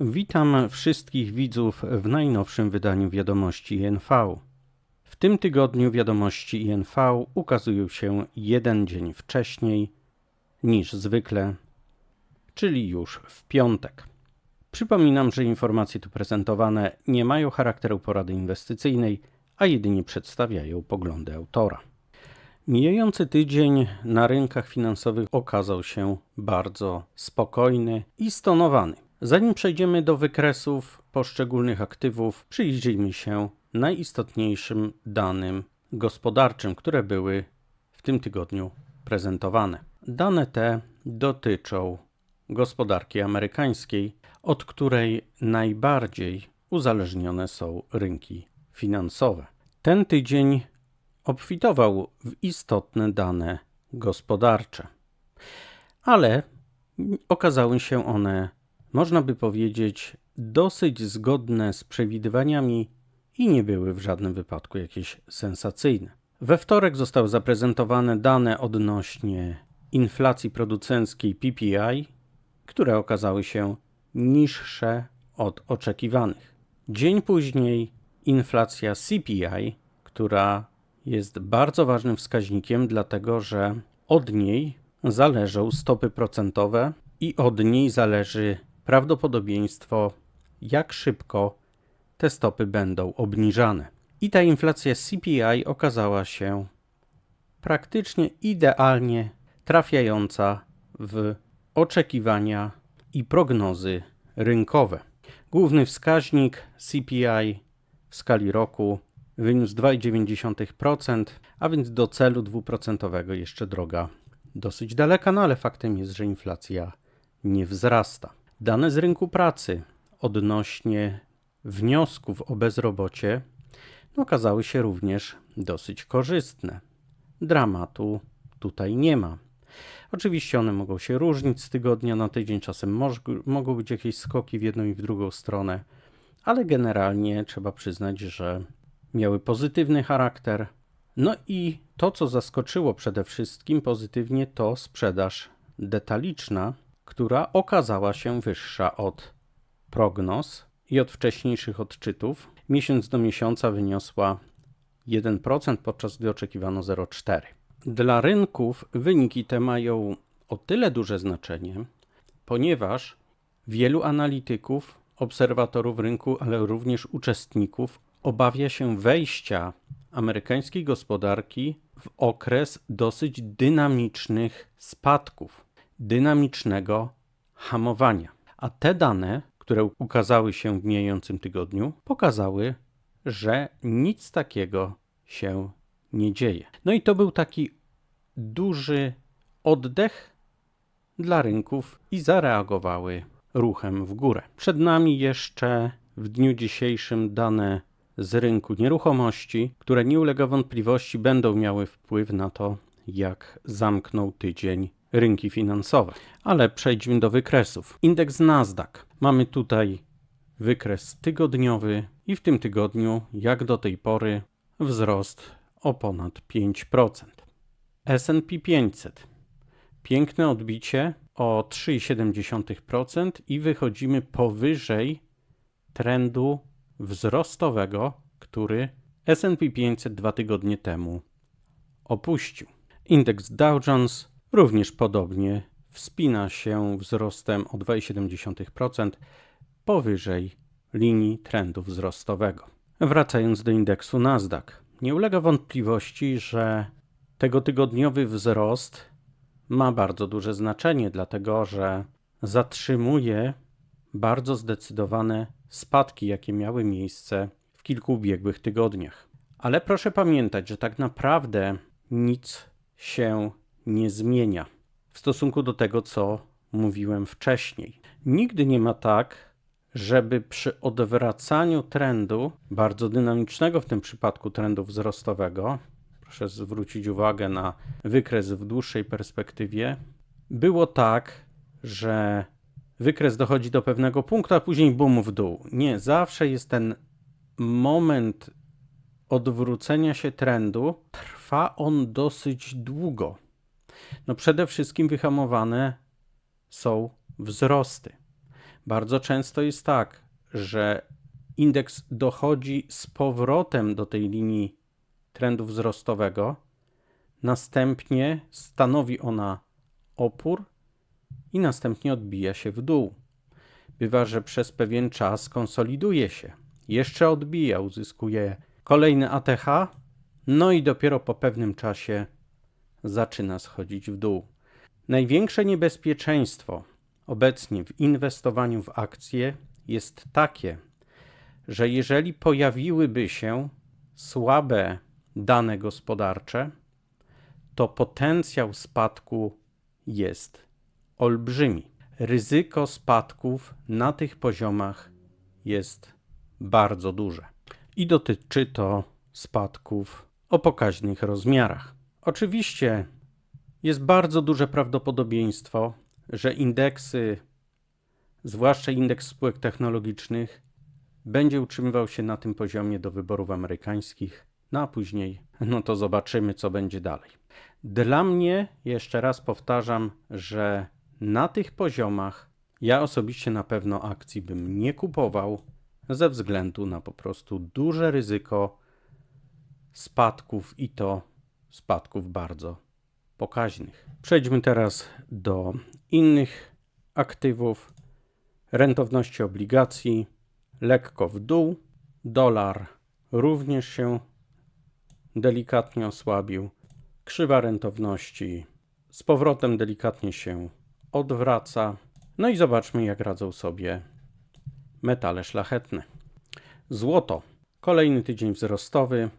Witam wszystkich widzów w najnowszym wydaniu wiadomości INV. W tym tygodniu wiadomości INV ukazują się jeden dzień wcześniej niż zwykle, czyli już w piątek. Przypominam, że informacje tu prezentowane nie mają charakteru porady inwestycyjnej, a jedynie przedstawiają poglądy autora. Mijający tydzień na rynkach finansowych okazał się bardzo spokojny i stonowany. Zanim przejdziemy do wykresów poszczególnych aktywów, przyjrzyjmy się najistotniejszym danym gospodarczym, które były w tym tygodniu prezentowane. Dane te dotyczą gospodarki amerykańskiej, od której najbardziej uzależnione są rynki finansowe. Ten tydzień obfitował w istotne dane gospodarcze, ale okazały się one, można by powiedzieć, dosyć zgodne z przewidywaniami i nie były w żadnym wypadku jakieś sensacyjne. We wtorek zostały zaprezentowane dane odnośnie inflacji producenckiej PPI, które okazały się niższe od oczekiwanych. Dzień później inflacja CPI, która jest bardzo ważnym wskaźnikiem, dlatego że od niej zależą stopy procentowe i od niej zależy prawdopodobieństwo, jak szybko te stopy będą obniżane. I ta inflacja CPI okazała się praktycznie idealnie trafiająca w oczekiwania i prognozy rynkowe. Główny wskaźnik CPI w skali roku wyniósł 2,9%, a więc do celu dwuprocentowego jeszcze droga dosyć daleka, no ale faktem jest, że inflacja nie wzrasta. Dane z rynku pracy odnośnie wniosków o bezrobocie okazały się również dosyć korzystne. Dramatu tutaj nie ma. Oczywiście one mogą się różnić z tygodnia na tydzień, czasem mogą być jakieś skoki w jedną i w drugą stronę, ale generalnie trzeba przyznać, że miały pozytywny charakter. No i to, co zaskoczyło przede wszystkim pozytywnie, to sprzedaż detaliczna, która okazała się wyższa od prognoz i od wcześniejszych odczytów. Miesiąc do miesiąca wyniosła 1%, podczas gdy oczekiwano 0,4%. Dla rynków wyniki te mają o tyle duże znaczenie, ponieważ wielu analityków, obserwatorów rynku, ale również uczestników obawia się wejścia amerykańskiej gospodarki w okres dosyć dynamicznych spadków, dynamicznego hamowania. A te dane, które ukazały się w mijającym tygodniu, pokazały, że nic takiego się nie dzieje. No i to był taki duży oddech dla rynków i zareagowały ruchem w górę. Przed nami jeszcze w dniu dzisiejszym dane z rynku nieruchomości, które nie ulega wątpliwości będą miały wpływ na to, jak zamknął tydzień rynki finansowe. Ale przejdźmy do wykresów. Indeks Nasdaq. Mamy tutaj wykres tygodniowy i w tym tygodniu, jak do tej pory, wzrost o ponad 5%. S&P 500. Piękne odbicie o 3,7% i wychodzimy powyżej trendu wzrostowego, który S&P 500 dwa tygodnie temu opuścił. Indeks Dow Jones również podobnie wspina się wzrostem o 2,7% powyżej linii trendu wzrostowego. Wracając do indeksu Nasdaq, nie ulega wątpliwości, że tego tygodniowy wzrost ma bardzo duże znaczenie, dlatego że zatrzymuje bardzo zdecydowane spadki, jakie miały miejsce w kilku ubiegłych tygodniach. Ale proszę pamiętać, że tak naprawdę nic się nie zmienia w stosunku do tego, co mówiłem wcześniej. Nigdy nie ma tak, żeby przy odwracaniu trendu, bardzo dynamicznego w tym przypadku trendu wzrostowego, proszę zwrócić uwagę na wykres w dłuższej perspektywie, było tak, że wykres dochodzi do pewnego punktu, a później bum w dół. Nie, zawsze jest ten moment odwrócenia się trendu. Trwa on dosyć długo. No przede wszystkim wyhamowane są wzrosty. Bardzo często jest tak, że indeks dochodzi z powrotem do tej linii trendu wzrostowego, następnie stanowi ona opór i następnie odbija się w dół. Bywa, że przez pewien czas konsoliduje się, jeszcze odbija, uzyskuje kolejny ATH, no i dopiero po pewnym czasie zaczyna schodzić w dół. Największe niebezpieczeństwo obecnie w inwestowaniu w akcje jest takie, że jeżeli pojawiłyby się słabe dane gospodarcze, to potencjał spadku jest olbrzymi. Ryzyko spadków na tych poziomach jest bardzo duże i dotyczy to spadków o pokaźnych rozmiarach. Oczywiście jest bardzo duże prawdopodobieństwo, że indeksy, zwłaszcza indeks spółek technologicznych, będzie utrzymywał się na tym poziomie do wyborów amerykańskich, no a później, no to zobaczymy, co będzie dalej. Dla mnie, jeszcze raz powtarzam, że na tych poziomach ja osobiście na pewno akcji bym nie kupował ze względu na po prostu duże ryzyko spadków i to spadków bardzo pokaźnych. Przejdźmy teraz do innych aktywów. Rentowności obligacji lekko w dół. Dolar również się delikatnie osłabił. Krzywa rentowności z powrotem delikatnie się odwraca. No i zobaczmy, jak radzą sobie metale szlachetne. Złoto. Kolejny tydzień wzrostowy.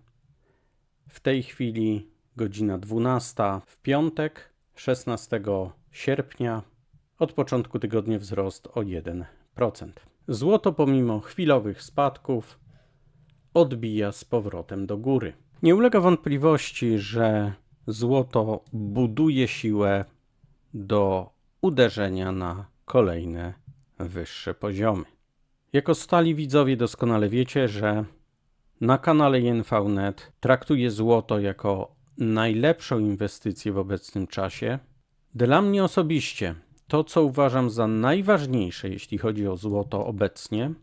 W tej chwili godzina 12 w piątek, 16 sierpnia. Od początku tygodnia wzrost o 1%. Złoto pomimo chwilowych spadków odbija z powrotem do góry. Nie ulega wątpliwości, że złoto buduje siłę do uderzenia na kolejne wyższe poziomy. Jako stali widzowie doskonale wiecie, że na kanale INVNet traktuję złoto jako najlepszą inwestycję w obecnym czasie. Dla mnie osobiście to, co uważam za najważniejsze, jeśli chodzi o złoto obecnie,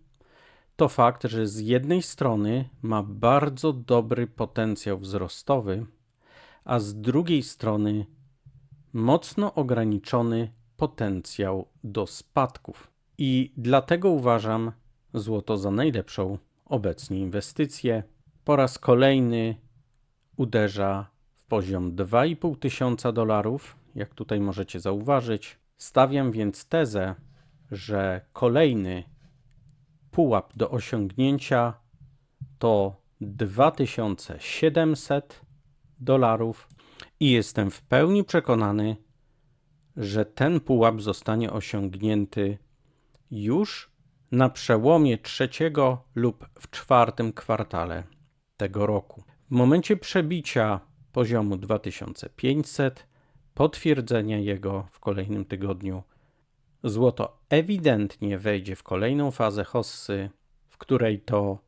to fakt, że z jednej strony ma bardzo dobry potencjał wzrostowy, a z drugiej strony mocno ograniczony potencjał do spadków. I dlatego uważam złoto za najlepszą obecnie inwestycję. Po raz kolejny uderza poziom 2,5 tysiąca dolarów, jak tutaj możecie zauważyć. Stawiam więc tezę, że kolejny pułap do osiągnięcia to 2700 dolarów i jestem w pełni przekonany, że ten pułap zostanie osiągnięty już na przełomie trzeciego lub w czwartym kwartale tego roku. W momencie przebicia poziomu 2500, potwierdzenia jego w kolejnym tygodniu, złoto ewidentnie wejdzie w kolejną fazę hossy, w której to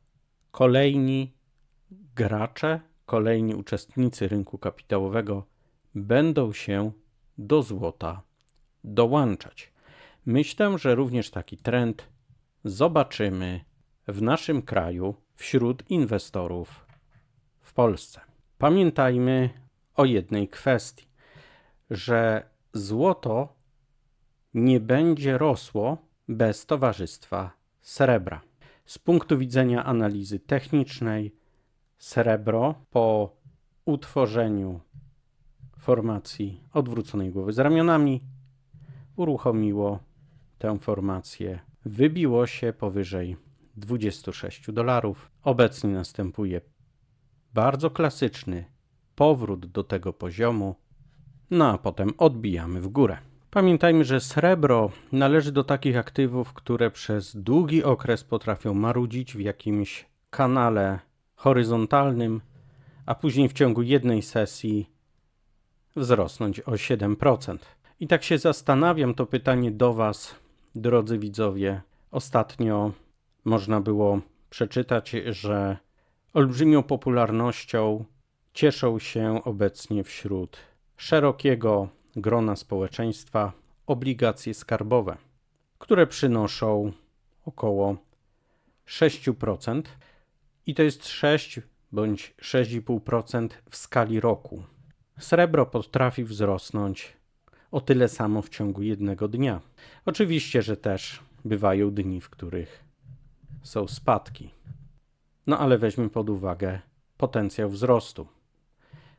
kolejni gracze, kolejni uczestnicy rynku kapitałowego będą się do złota dołączać. Myślę, że również taki trend zobaczymy w naszym kraju wśród inwestorów w Polsce. Pamiętajmy o jednej kwestii, że złoto nie będzie rosło bez towarzystwa srebra. Z punktu widzenia analizy technicznej, srebro po utworzeniu formacji odwróconej głowy z ramionami uruchomiło tę formację. Wybiło się powyżej 26 dolarów. Obecnie następuje bardzo klasyczny powrót do tego poziomu, no a potem odbijamy w górę. Pamiętajmy, że srebro należy do takich aktywów, które przez długi okres potrafią marudzić w jakimś kanale horyzontalnym, a później w ciągu jednej sesji wzrosnąć o 7%. I tak się zastanawiam, to pytanie do Was, drodzy widzowie. Ostatnio można było przeczytać, że olbrzymią popularnością cieszą się obecnie wśród szerokiego grona społeczeństwa obligacje skarbowe, które przynoszą około 6%. I to jest 6 bądź 6,5% w skali roku. Srebro potrafi wzrosnąć o tyle samo w ciągu jednego dnia. Oczywiście, że też bywają dni, w których są spadki. No ale weźmy pod uwagę potencjał wzrostu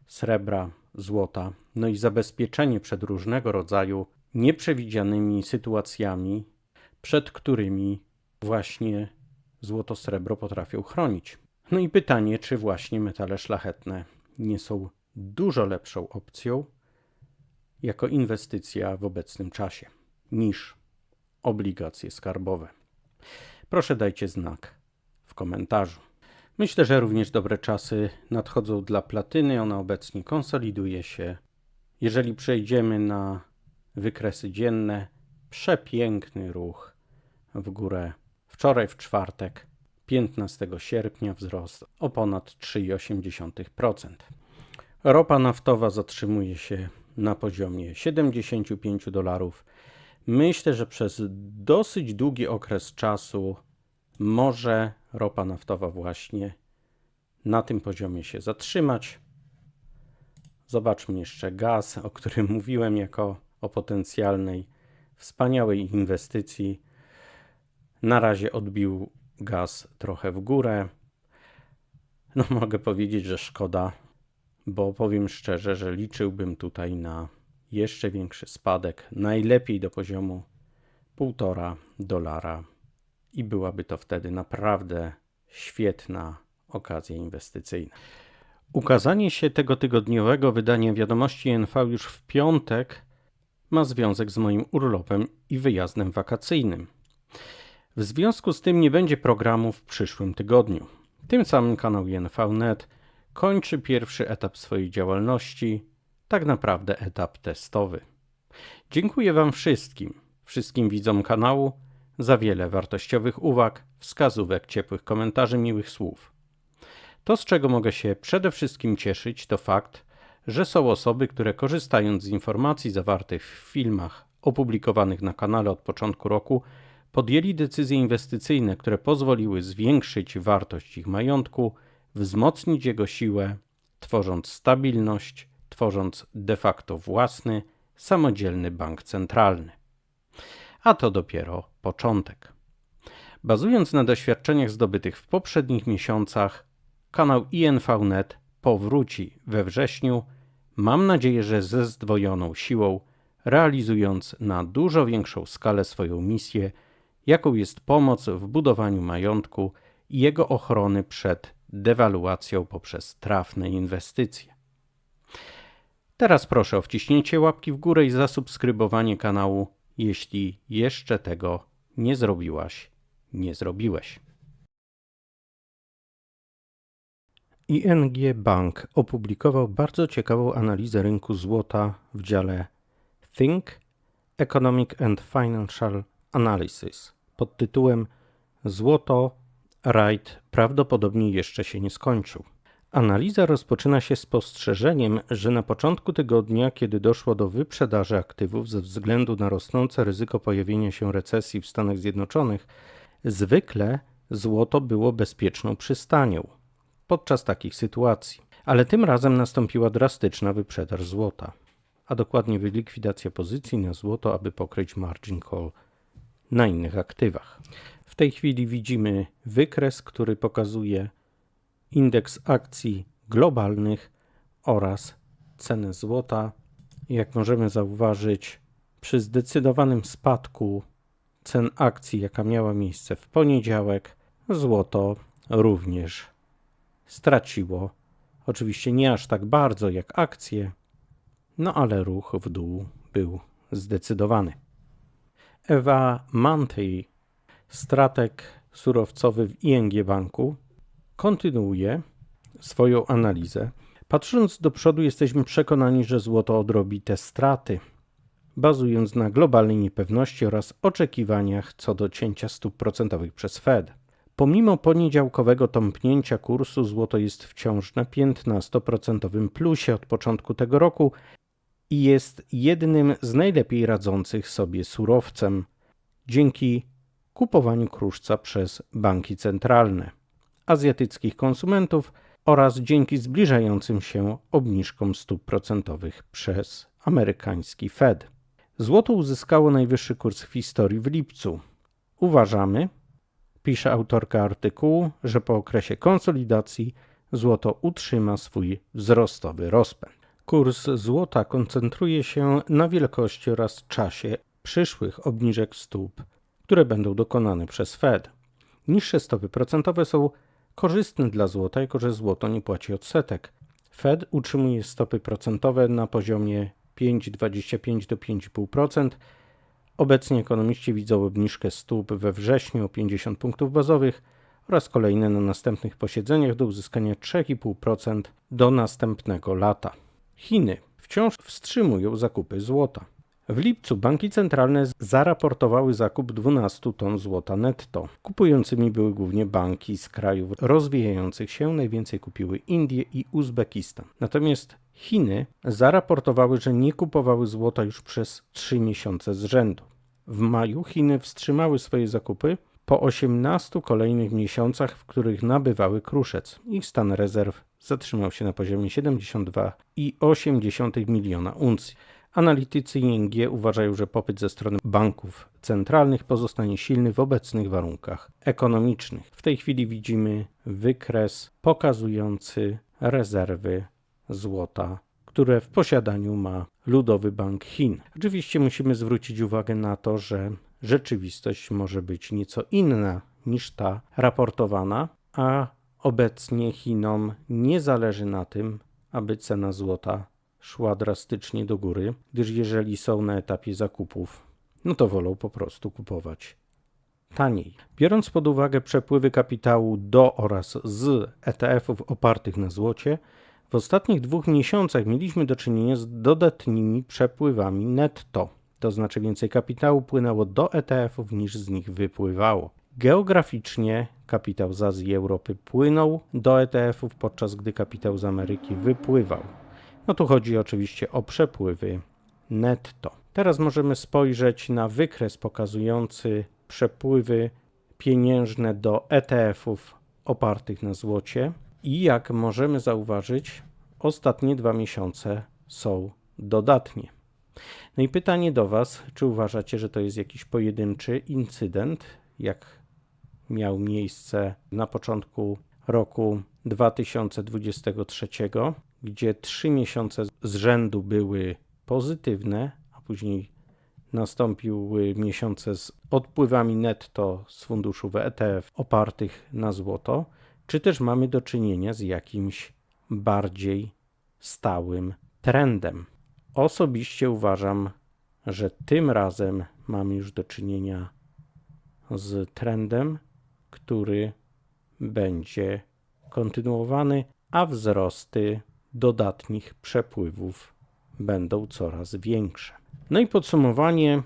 srebra, złota, no i zabezpieczenie przed różnego rodzaju nieprzewidzianymi sytuacjami, przed którymi właśnie złoto, srebro potrafią chronić. No i pytanie, czy właśnie metale szlachetne nie są dużo lepszą opcją jako inwestycja w obecnym czasie niż obligacje skarbowe. Proszę dajcie znak w komentarzu. Myślę, że również dobre czasy nadchodzą dla platyny. Ona obecnie konsoliduje się. Jeżeli przejdziemy na wykresy dzienne, przepiękny ruch w górę. Wczoraj w czwartek, 15 sierpnia, wzrost o ponad 3,8%. Ropa naftowa zatrzymuje się na poziomie 75 dolarów. Myślę, że przez dosyć długi okres czasu może ropa naftowa właśnie na tym poziomie się zatrzymać. Zobaczmy jeszcze gaz, o którym mówiłem jako o potencjalnej wspaniałej inwestycji. Na razie odbił gaz trochę w górę. No mogę powiedzieć, że szkoda, bo powiem szczerze, że liczyłbym tutaj na jeszcze większy spadek, najlepiej do poziomu 1,5 dolara i byłaby to wtedy naprawdę świetna okazja inwestycyjna. Ukazanie się tego tygodniowego wydania wiadomości NV już w piątek ma związek z moim urlopem i wyjazdem wakacyjnym. W związku z tym nie będzie programu w przyszłym tygodniu. Tym samym kanał INV.net kończy pierwszy etap swojej działalności, tak naprawdę etap testowy. Dziękuję Wam wszystkim, wszystkim widzom kanału za wiele wartościowych uwag, wskazówek, ciepłych komentarzy, miłych słów. To, z czego mogę się przede wszystkim cieszyć, to fakt, że są osoby, które korzystając z informacji zawartych w filmach opublikowanych na kanale od początku roku, podjęli decyzje inwestycyjne, które pozwoliły zwiększyć wartość ich majątku, wzmocnić jego siłę, tworząc stabilność, tworząc de facto własny, samodzielny bank centralny a to dopiero początek. Bazując na doświadczeniach zdobytych w poprzednich miesiącach, kanał INV.net powróci we wrześniu, mam nadzieję, że ze zdwojoną siłą, realizując na dużo większą skalę swoją misję, jaką jest pomoc w budowaniu majątku i jego ochrony przed dewaluacją poprzez trafne inwestycje. Teraz proszę o wciśnięcie łapki w górę i zasubskrybowanie kanału jeśli jeszcze tego nie zrobiłaś, nie zrobiłeś. ING Bank opublikował bardzo ciekawą analizę rynku złota w dziale Think Economic and Financial Analysis pod tytułem Złoto rajd prawdopodobnie jeszcze się nie skończył. Analiza rozpoczyna się spostrzeżeniem, że na początku tygodnia, kiedy doszło do wyprzedaży aktywów ze względu na rosnące ryzyko pojawienia się recesji w Stanach Zjednoczonych, zwykle złoto było bezpieczną przystanią podczas takich sytuacji. Ale tym razem nastąpiła drastyczna wyprzedaż złota, a dokładnie likwidacja pozycji na złoto, aby pokryć margin call na innych aktywach. W tej chwili widzimy wykres, który pokazuje indeks akcji globalnych oraz cenę złota. Jak możemy zauważyć, przy zdecydowanym spadku cen akcji, jaka miała miejsce w poniedziałek, złoto również straciło. Oczywiście nie aż tak bardzo jak akcje, no ale ruch w dół był zdecydowany. Ewa Mantei, strateg surowcowy w ING Banku, kontynuuje swoją analizę. Patrząc do przodu, jesteśmy przekonani, że złoto odrobi te straty, bazując na globalnej niepewności oraz oczekiwaniach co do cięcia stóp procentowych przez Fed. Pomimo poniedziałkowego tąpnięcia kursu, złoto jest wciąż na 15% plusie od początku tego roku i jest jednym z najlepiej radzących sobie surowcem. dzięki kupowaniu kruszca przez banki centralne azjatyckich konsumentów oraz dzięki zbliżającym się obniżkom stóp procentowych przez amerykański Fed. Złoto uzyskało najwyższy kurs w historii w lipcu. Uważamy, pisze autorka artykułu, że po okresie konsolidacji złoto utrzyma swój wzrostowy rozpęd. Kurs złota koncentruje się na wielkości oraz czasie przyszłych obniżek stóp, które będą dokonane przez Fed. Niższe stopy procentowe są korzystne dla złota, jako że złoto nie płaci odsetek. Fed utrzymuje stopy procentowe na poziomie 5,25 do 5,5%. Obecnie ekonomiści widzą obniżkę stóp we wrześniu o 50 punktów bazowych oraz kolejne na następnych posiedzeniach do uzyskania 3,5% do następnego lata. Chiny wciąż wstrzymują zakupy złota. W lipcu banki centralne zaraportowały zakup 12 ton złota netto. Kupującymi były głównie banki z krajów rozwijających się, najwięcej kupiły Indie i Uzbekistan. Natomiast Chiny zaraportowały, że nie kupowały złota już przez 3 miesiące z rzędu. W maju Chiny wstrzymały swoje zakupy po 18 kolejnych miesiącach, w których nabywały kruszec. Ich stan rezerw zatrzymał się na poziomie 72,8 miliona uncji. Analitycy ING uważają, że popyt ze strony banków centralnych pozostanie silny w obecnych warunkach ekonomicznych. W tej chwili widzimy wykres pokazujący rezerwy złota, które w posiadaniu ma Ludowy Bank Chin. Oczywiście musimy zwrócić uwagę na to, że rzeczywistość może być nieco inna niż ta raportowana, a obecnie Chinom nie zależy na tym, aby cena złota szła drastycznie do góry, gdyż jeżeli są na etapie zakupów, no to wolą po prostu kupować taniej. Biorąc pod uwagę przepływy kapitału do oraz z ETF-ów opartych na złocie, w ostatnich dwóch miesiącach mieliśmy do czynienia z dodatnimi przepływami netto, to znaczy więcej kapitału płynęło do ETF-ów niż z nich wypływało. Geograficznie kapitał z Azji i Europy płynął do ETF-ów, podczas gdy kapitał z Ameryki wypływał. No tu chodzi oczywiście o przepływy netto. Teraz możemy spojrzeć na wykres pokazujący przepływy pieniężne do ETF-ów opartych na złocie. I jak możemy zauważyć, ostatnie dwa miesiące są dodatnie. No i pytanie do Was, czy uważacie, że to jest jakiś pojedynczy incydent, jak miał miejsce na początku roku 2023, gdzie trzy miesiące z rzędu były pozytywne, a później nastąpiły miesiące z odpływami netto z funduszów ETF opartych na złoto, czy też mamy do czynienia z jakimś bardziej stałym trendem. Osobiście uważam, że tym razem mamy już do czynienia z trendem, który będzie kontynuowany, a wzrosty dodatnich przepływów będą coraz większe. No i podsumowanie: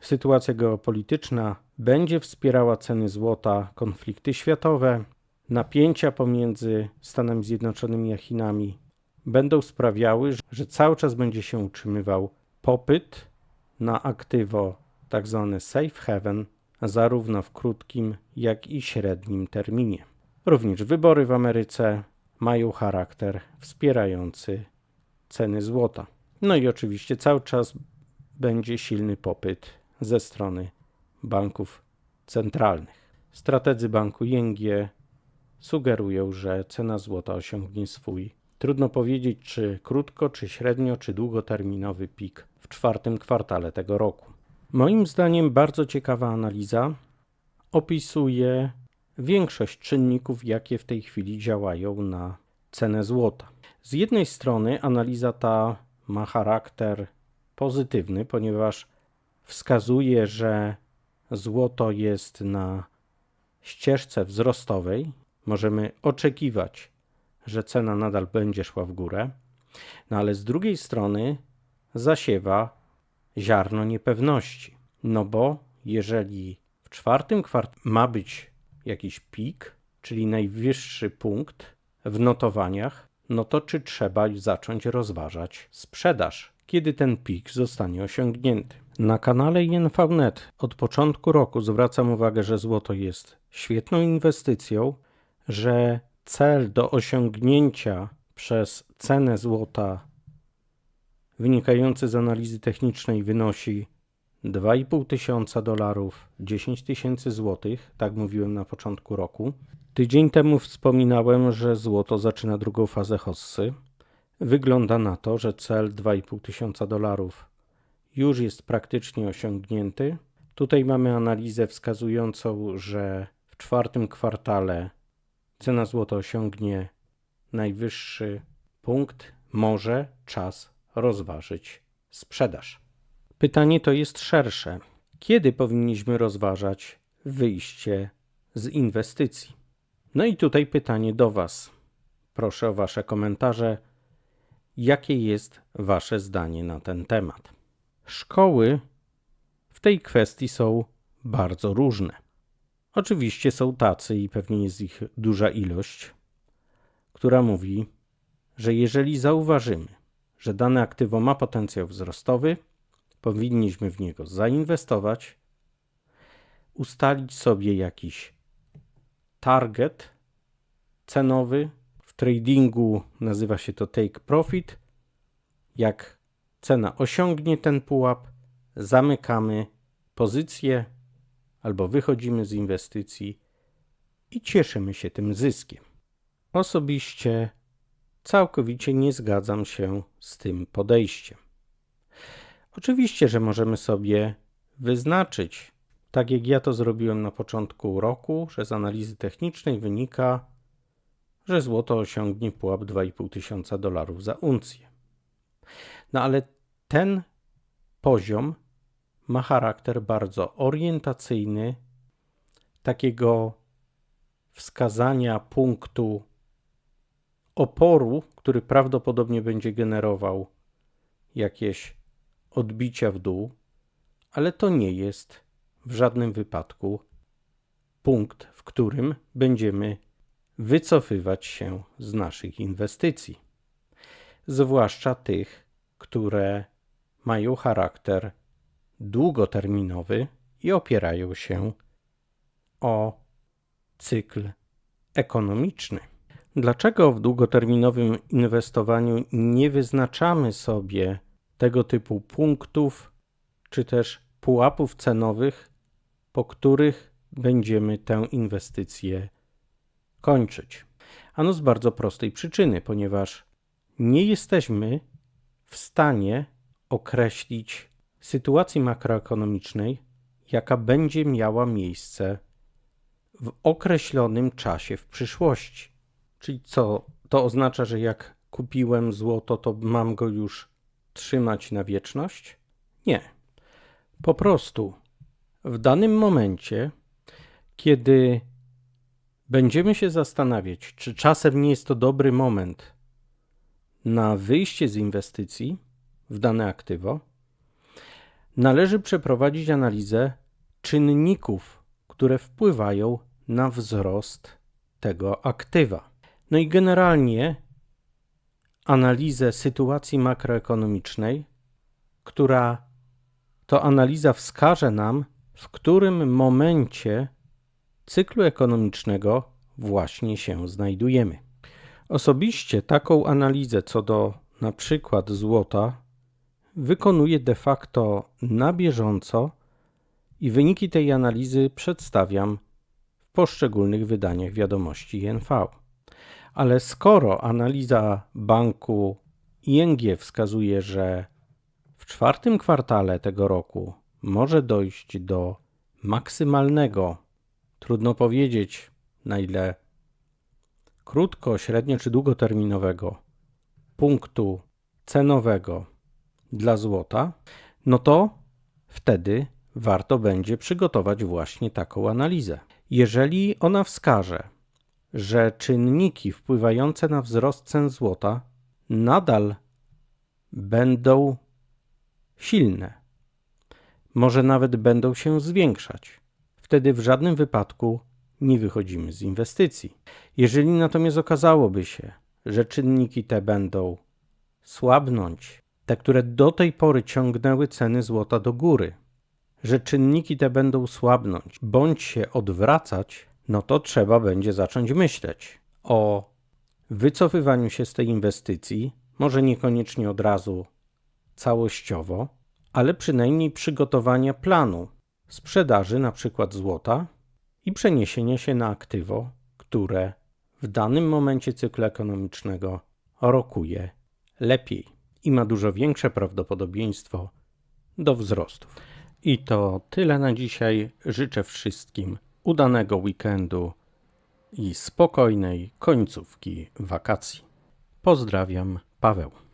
sytuacja geopolityczna będzie wspierała ceny złota, konflikty światowe, napięcia pomiędzy Stanami Zjednoczonymi a Chinami będą sprawiały, że cały czas będzie się utrzymywał popyt na aktywo tzw. Tak safe haven, zarówno w krótkim, jak i średnim terminie. Również wybory w Ameryce mają charakter wspierający ceny złota. No i oczywiście cały czas będzie silny popyt ze strony banków centralnych. Strategzy banku ING sugerują, że cena złota osiągnie swój, trudno powiedzieć czy krótko, czy średnio, czy długoterminowy pik w czwartym kwartale tego roku. Moim zdaniem bardzo ciekawa analiza opisuje większość czynników, jakie w tej chwili działają na cenę złota. Z jednej strony analiza ta ma charakter pozytywny, ponieważ wskazuje, że złoto jest na ścieżce wzrostowej możemy oczekiwać, że cena nadal będzie szła w górę, no ale z drugiej strony zasiewa ziarno niepewności. No bo jeżeli w czwartym kwartale ma być jakiś pik, czyli najwyższy punkt w notowaniach, no to czy trzeba zacząć rozważać sprzedaż, kiedy ten pik zostanie osiągnięty? Na kanale INVNet od początku roku zwracam uwagę, że złoto jest świetną inwestycją, że cel do osiągnięcia przez cenę złota wynikający z analizy technicznej wynosi 2,5 tysiąca dolarów, 10 tysięcy złotych, tak mówiłem na początku roku. Tydzień temu wspominałem, że złoto zaczyna drugą fazę hossy. Wygląda na to, że cel 2,5 tysiąca dolarów już jest praktycznie osiągnięty. Tutaj mamy analizę wskazującą, że w czwartym kwartale cena złota osiągnie najwyższy punkt, może czas rozważyć sprzedaż. Pytanie to jest szersze. Kiedy powinniśmy rozważać wyjście z inwestycji? No i tutaj pytanie do Was. Proszę o Wasze komentarze. Jakie jest Wasze zdanie na ten temat? Szkoły w tej kwestii są bardzo różne. Oczywiście są tacy, i pewnie jest ich duża ilość, która mówi, że jeżeli zauważymy, że dane aktywo ma potencjał wzrostowy, powinniśmy w niego zainwestować, ustalić sobie jakiś target cenowy. W tradingu nazywa się to take profit. Jak cena osiągnie ten pułap, zamykamy pozycję albo wychodzimy z inwestycji i cieszymy się tym zyskiem. Osobiście całkowicie nie zgadzam się z tym podejściem. Oczywiście, że możemy sobie wyznaczyć, tak jak ja to zrobiłem na początku roku, że z analizy technicznej wynika, że złoto osiągnie pułap 2,5 tysiąca dolarów za uncję. No ale ten poziom ma charakter bardzo orientacyjny, takiego wskazania punktu oporu, który prawdopodobnie będzie generował jakieś odbicia w dół, ale to nie jest w żadnym wypadku punkt, w którym będziemy wycofywać się z naszych inwestycji, zwłaszcza tych, które mają charakter długoterminowy i opierają się o cykl ekonomiczny. Dlaczego w długoterminowym inwestowaniu nie wyznaczamy sobie tego typu punktów czy też pułapów cenowych, po których będziemy tę inwestycję kończyć? Ano z bardzo prostej przyczyny, ponieważ nie jesteśmy w stanie określić sytuacji makroekonomicznej, jaka będzie miała miejsce w określonym czasie w przyszłości. Czyli co? To oznacza, że jak kupiłem złoto, to mam go już trzymać na wieczność? Nie. Po prostu w danym momencie, kiedy będziemy się zastanawiać, czy czasem nie jest to dobry moment na wyjście z inwestycji w dane aktywo, należy przeprowadzić analizę czynników, które wpływają na wzrost tego aktywa. No i generalnie analizę sytuacji makroekonomicznej, która to analiza wskaże nam, w którym momencie cyklu ekonomicznego właśnie się znajdujemy. Osobiście taką analizę co do na przykład złota wykonuję de facto na bieżąco i wyniki tej analizy przedstawiam w poszczególnych wydaniach wiadomości INV. Ale skoro analiza banku ING wskazuje, że w czwartym kwartale tego roku może dojść do maksymalnego, trudno powiedzieć na ile krótko, średnio czy długoterminowego punktu cenowego dla złota, no to wtedy warto będzie przygotować właśnie taką analizę. Jeżeli ona wskaże, że czynniki wpływające na wzrost cen złota nadal będą silne, może nawet będą się zwiększać. Wtedy w żadnym wypadku nie wychodzimy z inwestycji. Jeżeli natomiast okazałoby się, że czynniki te będą słabnąć te, które do tej pory ciągnęły ceny złota do góry, że czynniki te będą słabnąć bądź się odwracać, no to trzeba będzie zacząć myśleć o wycofywaniu się z tej inwestycji, może niekoniecznie od razu całościowo, ale przynajmniej przygotowania planu sprzedaży na przykład złota i przeniesienia się na aktywo, które w danym momencie cyklu ekonomicznego rokuje lepiej i ma dużo większe prawdopodobieństwo do wzrostów. I to tyle na dzisiaj. Życzę wszystkim udanego weekendu i spokojnej końcówki wakacji. Pozdrawiam, Paweł.